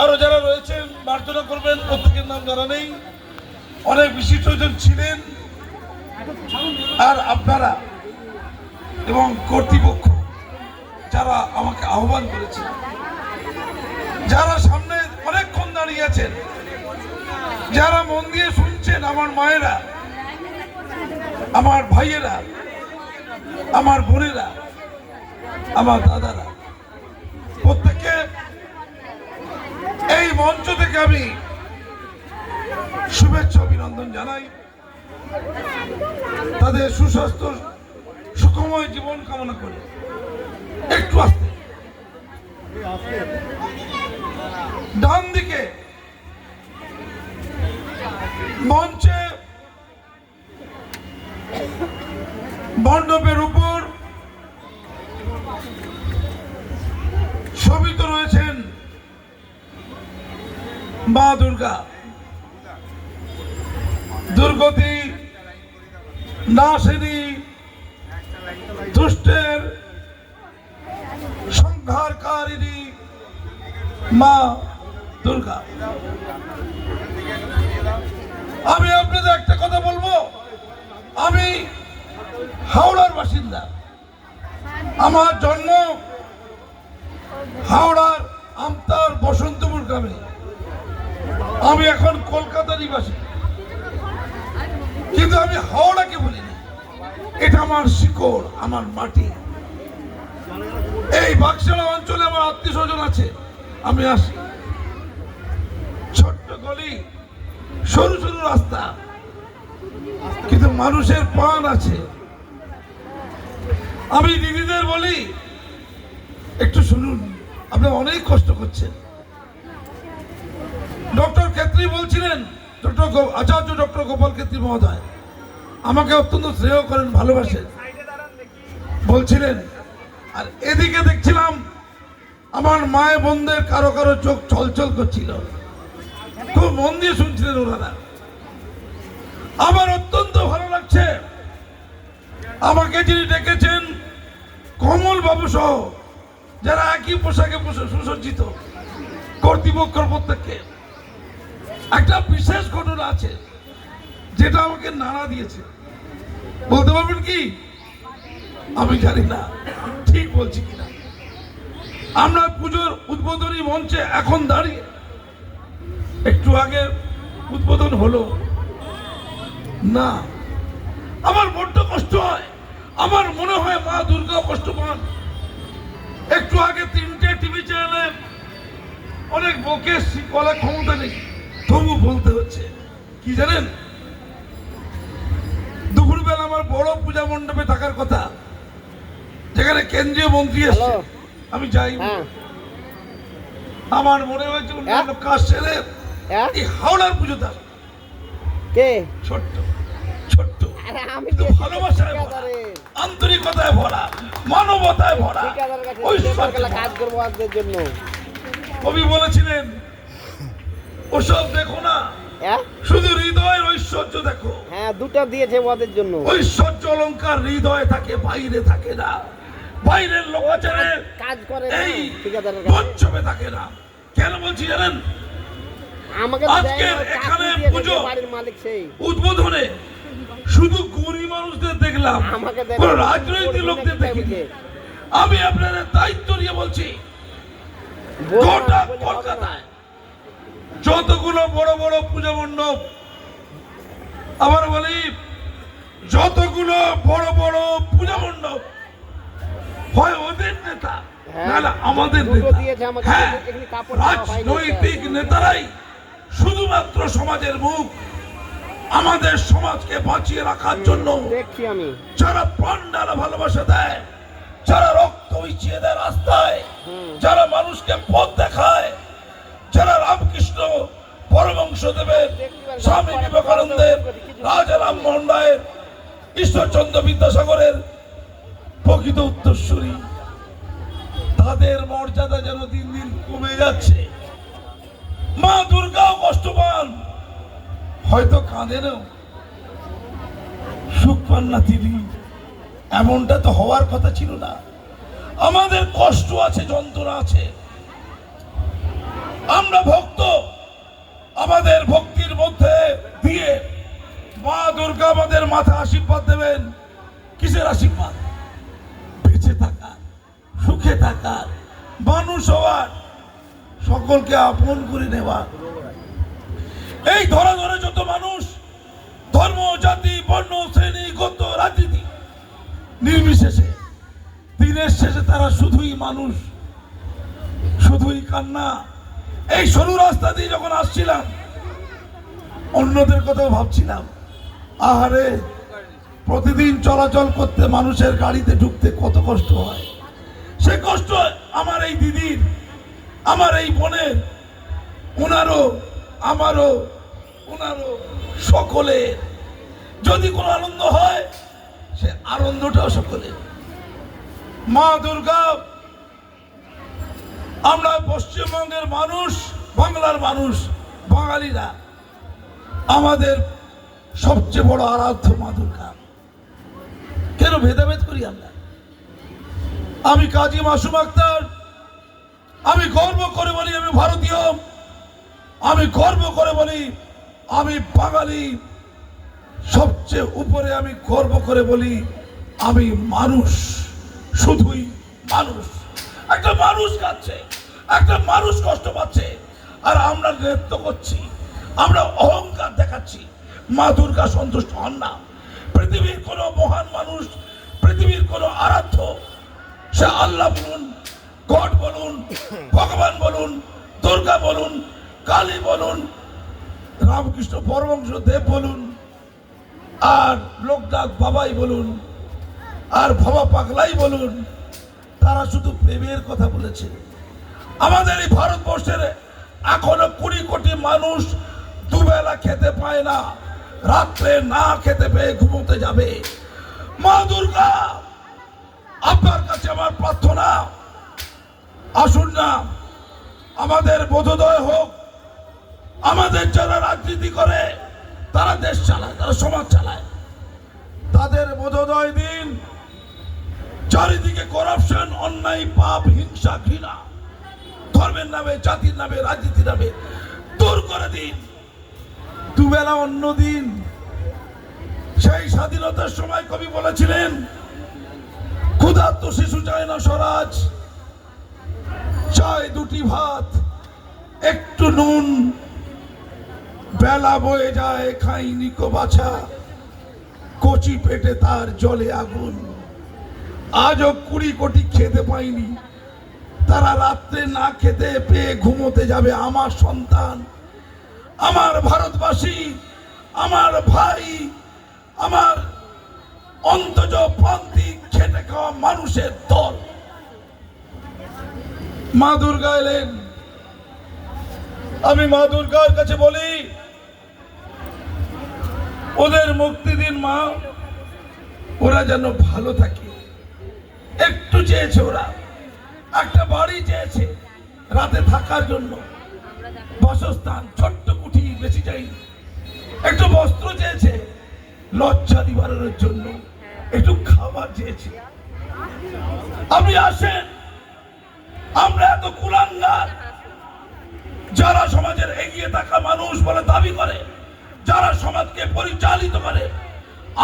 আরও যারা রয়েছেন মার্জনা করবেন, প্রত্যেকের নাম জানা নেই। অনেক বিশিষ্টজন ছিলেন। আর আপনারা এবং কর্তৃপক্ষ যারা আমাকে আহ্বান করেছেন যারা সামনে অনেকক্ষণ দাঁড়িয়ে আছেন, যারা মন দিয়ে শুনছেন আমার মায়েরা, আমার ভাইয়েরা, আমার বোনেরা, আমার দাদারা প্রত্যেককে এই মঞ্চ থেকে আমি শুভেচ্ছা, অভিনন্দন জানাই। তাদের সুস্বাস্থ্য, সুখময় জীবন কামনা করি। একটু আসতে। ডান দিকে মঞ্চে দুর্গা। দুর্গতি নাশিনী দুষ্টের সংহারকারিণী মা দুর্গা। আমি আপনাদের একটা কথা বলব। আমি হাওড়ার বাসিন্দা। আমার জন্ম হাওড়ার আমতার বসন্তপুর গ্রামে। আমি এখন কলকাতা নিবাসী। কিন্তু আমি হাওড়াকে বলিনি। এটা আমার শিকড়, আমার মাটি। এই বাক্সালা অঞ্চলে আমার আত্মীয় স্বজন আছে। আমি আসি। ছোট্ট গলি, সরু সরু রাস্তা। কিন্তু মানুষের প্রাণ আছে। আমি দিদিদের বলি, একটু শুনুন, আপনি অনেক কষ্ট করছেন। ডক্টর ক্ষেত্রী বলছিলেন, ডক্টর আচার্য ডক্টর গোপাল ক্ষেত্রী মহোদয়, আমাকে অত্যন্ত শ্রেয় করেন, ভালোবাসেন। বলছিলেন, আর এদিকে দেখছিলাম, আমার মায়ের বোনদের কারও কারও চোখ ছলছল করছিল। খুব মন দিয়ে শুনছিলেন ওনারা। আমার অত্যন্ত ভালো লাগছে, আমাকে যিনি ডেকেছেন, কমল বাবু সহ, যারা একই পোশাকে সুসজ্জিত কর্তৃপক্ষের প্রত্যেককে। একটা বিশেষ ঘটনা আছে, যেটা আমাকে নাড়া দিয়েছে। বলতে পারবেন কি? আমি জানি না, ঠিক বলছি কিনা। আমরা পুজোর উদ্বোধনী মঞ্চে এখন দাঁড়িয়ে, একটু আগে উদ্বোধন হলো। না, আমার বড্ড কষ্ট হয়। আমার মনে হয় মা দুর্গা কষ্ট পান। একটু আগে তিনটে টিভি চ্যানেলে অনেক বকে বলার ক্ষমতা নেই। তবু বলতে হচ্ছে কি জানেন? দুপুরবেলা আমার বড় পূজা মণ্ডপে থাকার কথা যেখানে কেন্দ্রীয় মন্ত্রী এসছে। আমি যাই। হ্যাঁ। আমার মনে হয়েছে অন্যান্য কাজ সেরে এই হাওড়ার পুজোটা কে? ছোট্ট ছোট্ট। আমি কিন্তু ভালোবাসায় ভরা আন্তরিকতায় ভরা মানবতায় ভরা ওই কাজ করব জন্য। কবি বলেছিলেন ওসব দেখো না। হ্যাঁ? শুধু হৃদয়ের ঐশ্বর্য দেখো। হ্যাঁ দুটো দিয়েছে ওদের জন্য। ঐশ্বর্য অলঙ্কার হৃদয়ে থাকে বাইরে থাকে না। বাইরের লোকাচারে কাজ করে এই পঞ্চমে থাকে না। কেন বলছি জানেন? আমাকে এখানে পুজো। বাড়ির মালিক সেই। উদ্বোধনে শুধু গরিব মানুষদের দেখলাম আমাকে না, রাজনৈতিক লোকদের দেখিনি। আমি আপনাদের দায়িত্ব নিয়ে বলছি গোটা। কলকাতায় যতগুলো বড় বড় পূজা মণ্ডপ আবার বলি যতগুলো বড় বড় পূজা মণ্ডপ হয় ওদের নেতা হ্যাঁ, নাহলে আমাদের নেতা। হ্যাঁ রাজনৈতিক নেতারাই শুধুমাত্র সমাজের মুখ আমাদের সমাজকে বাঁচিয়ে রাখার জন্য যারা প্রাণ ভালোবাসা দেয় যারা রক্ত মিছিয়ে দেয় রাস্তায় যারা মানুষকে পথ দেখায় যারা রামকৃষ্ণ পরমংশ দেবের স্বামী বিবেকানন্দের, রাজা রামমোহন রায়ের, ঈশ্বরচন্দ্র বিদ্যাসাগরের প্রকৃত উত্তরসূরি। তাদের মর্যাদা যেন দিন দিন কমে যাচ্ছে। মা দুর্গাও কষ্ট পান হয়তো কাঁদেনও। সুখ পান না তিনি। এমনটা তো হওয়ার কথা ছিল না। আমাদের কষ্ট আছে, যন্ত্রণা আছে। আমরা ভক্ত। আমাদের ভক্তির মধ্যে দিয়ে মা দুর্গা আমাদের মাথা আশীর্বাদ দেবেন। কিসের আশীর্বাদ? বেঁচে থাকার, সুখে থাকার, মানুষ হওয়ার, সকলকে আপন করে নেওয়ার। এই ধরা ধরে যত মানুষ, ধর্ম, জাতি, বর্ণ, শ্রেণি গত রাজনীতি, নির্বিশেষে, দিনের শেষে তারা শুধুই মানুষ, শুধুই কান্না এই সরু রাস্তা দিয়ে যখন আসছিলাম, অন্যদের কথাও ভাবছিলাম। আহারে, প্রতিদিন চলাচল করতে মানুষের গাড়িতে ঢুকতে কত কষ্ট হয়। সে কষ্ট আমার এই দিদির, আমার এই বোনের ওনারও আমারও ওনারও সকলের। যদি কোনো আনন্দ হয়, সে আনন্দটাও সকলের। মা দুর্গা আমরা পশ্চিমবঙ্গের মানুষ, বাংলার মানুষ, বাঙালিরা। আমাদের সবচেয়ে বড় আরাধ্য মা দুর্গা। কেন ভেদাভেদ করি আমরা? আমি কাজী মাসুম আক্তার। আমি গর্ব করে বলি আমি ভারতীয়। আমি গর্ব করে বলি আমি বাঙালি। সবচেয়ে উপরে আমি গর্ব করে বলি আমি মানুষ, শুধুই মানুষ। একটা মানুষ কাচ্ছে একটা মানুষ কষ্ট পাচ্ছে, আর আমরা নৃত্য করছি, আমরা অহংকার দেখাচ্ছি। মা দুর্গা সন্তুষ্ট হন না। পৃথিবীর কোনো মহান মানুষ, পৃথিবীর কোনো আরাধ্য, সে আল্লাহ বলুন, গড বলুন, ভগবান বলুন, দুর্গা বলুন, কালী বলুন, রামকৃষ্ণ পরমংশ দেব বলুন, আর লোকনাথ বাবাই বলুন, আর ভবা পাগলাই বলুন তারা শুধু প্রেমের কথা বলেছে। আমাদের এই ভারতবর্ষের এখনও কুড়ি কোটি মানুষ দুবেলা খেতে পায় না, রাত্রে না খেতে পেয়ে ঘুমোতে যাবে। মা দুর্গা, আপনার কাছে আমার প্রার্থনা। আসুন না, আমাদের বোধোদয় হোক। আমাদের যারা রাজনীতি করে, তারা দেশ চালায়, তারা সমাজ চালায়। তাদের বোধোদয় দিন চারিদিকে করাপশন অন্যায়, পাপ, হিংসা, ঘৃণা। ধর্মের নামে, জাতির নামে, রাজনীতির নামে দূর করে দিন। দুবেলা, অন্য দিন। সেই স্বাধীনতার সময় কবি বলেছিলেন, ক্ষুধার্ত শিশু চায় না স্বরাজ, চায় দুটি ভাত, একটু নুন, বেলা বয়ে যায় খাইনি কো বাছা, কচি পেটে তার জলে আগুন। আজও কুড়ি কোটি খেতে পাইনি। তারা রাত্রে না খেতে পেয়ে ঘুমোতে যাবে আমার সন্তান। আমার ভারতবাসী, আমার ভাই, আমার অন্তজ প্রান্তিক খেটে খাওয়া মানুষের দল। মা দুর্গা এলেন। আমি মা দুর্গার কাছে বলি, ওদের মুক্তি দিন মা। ওরা যেন ভালো থাকে। চেয়েছে ওরা। একটা বাড়ি চেয়েছে রাতে থাকার জন্য। বাসস্থান ছোট্ট কুঠি, বেশি চাইনি একটু বস্ত্র চেয়েছে, লজ্জা নিবারণের জন্য। একটু খাবার চেয়েছে। আপনি আসেন। আমরা এত কুলাঙ্গার। যারা সমাজের এগিয়ে থাকা মানুষ বলে দাবি করে, যারা সমাজকে পরিচালিত করে,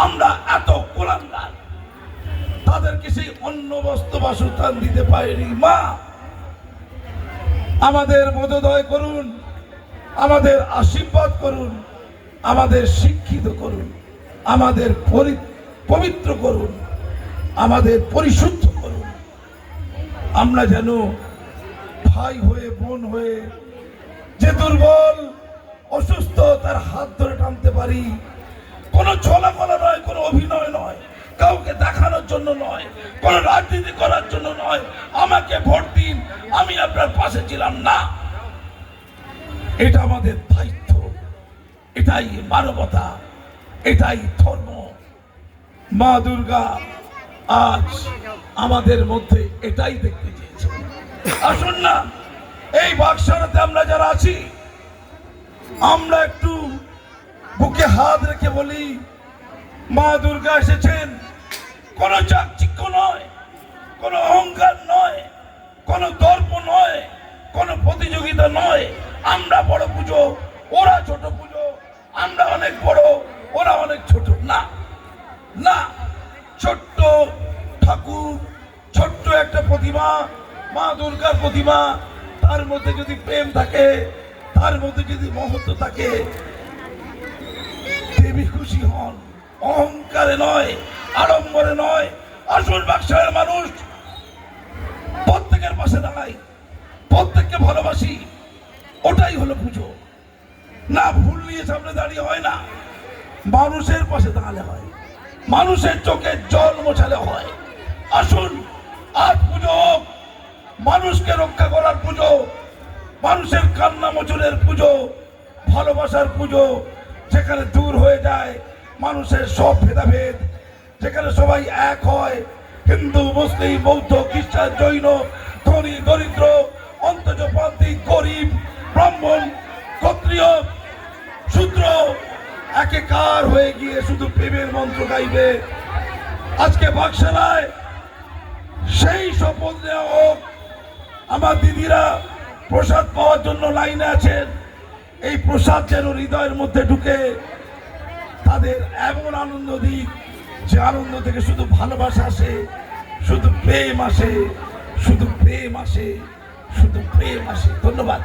আমরা এত কুলাঙ্গার। তাদেরকে সেই অন্য বস্তু বাসস্থান দিতে পারেনি। মা, আমাদের বোধোদয় করুন, আমাদের আশীর্বাদ করুন, আমাদের শিক্ষিত করুন, আমাদের পবিত্র করুন, আমাদের পরিশুদ্ধ করুন। আমরা যেন ভাই হয়ে, বোন হয়ে যে দুর্বল, অসুস্থ, তার হাত ধরে টানতে পারি। কোনো ছলাকলা নয়, কোনো অভিনয় নয়। কাউকে দেখানোর জন্য নয়, কোনো রাজনীতি করার জন্য নয়। আমাকে ভোট দিন, আমি আপনার পাশে ছিলাম না। এটা আমাদের দায়িত্ব, এটাই মানবতা, এটাই ধর্ম। মা দুর্গা আজ আমাদের মধ্যে এটাই দেখতে চেয়েছে। আসুন না, এই বাক্সারাতে আমরা যারা আছি, আমরা একটু বুকে হাত রেখে বলি মা দুর্গা এসেছেন। কোনো চাকচিক্য নয়, কোনো অহংকার নয়, কোনো দর্প নয়, কোনো প্রতিযোগিতা নয়। আমরা বড় পুজো, ওরা ছোট পুজো, আমরা অনেক বড়, ওরা অনেক ছোট। না না, ছোট্ট ঠাকুর, ছোট্ট একটা প্রতিমা, মা দুর্গার প্রতিমা, তার মধ্যে যদি প্রেম থাকে, তার মধ্যে যদি মহত্ব থাকে দেবী খুশি হন অহংকারে নয়, আড়ম্বরে নয়, আসল বাক্সের মানুষ। প্রত্যেকের পাশে দাঁড়াই, প্রত্যেককে ভালোবাসি, ওটাই হলো পুজো। না ভুল নিয়ে সামনে দাঁড়িয়ে হয় না, মানুষের পাশে দাঁড়ালে হয়। মানুষের চোখে জল মোছালে হয়। আসুন, আজ পুজো মানুষকে রক্ষা করার পুজো, মানুষের কান্না মোচনের পুজো, ভালোবাসার পুজো, যেখানে দূর হয়ে যায় মানুষের সব ভেদাভেদ, যেখানে সবাই এক হয়, হিন্দু, মুসলিম, বৌদ্ধ, খ্রিস্টান, জৈন, ধনী, দরিদ্র অন্তজপন্থী গরিব, ব্রাহ্মণ, ক্ষত্রিয়, শূদ্র, একেকার হয়ে গিয়ে শুধু প্রেমের মন্ত্র গাইবে। আজকে বাক্সালায় সেই শপথ নেওয়া হোক, আমার দিদিরা প্রসাদ পাওয়ার জন্য লাইনে আছেন, এই প্রসাদ যেন হৃদয়ের মধ্যে ঢুকে তাদের এমন আনন্দ দিক যে আনন্দ থেকে শুধু ভালোবাসা আসে, শুধু প্রেম আসে, শুধু প্রেম আসে, শুধু প্রেম আসে। ধন্যবাদ।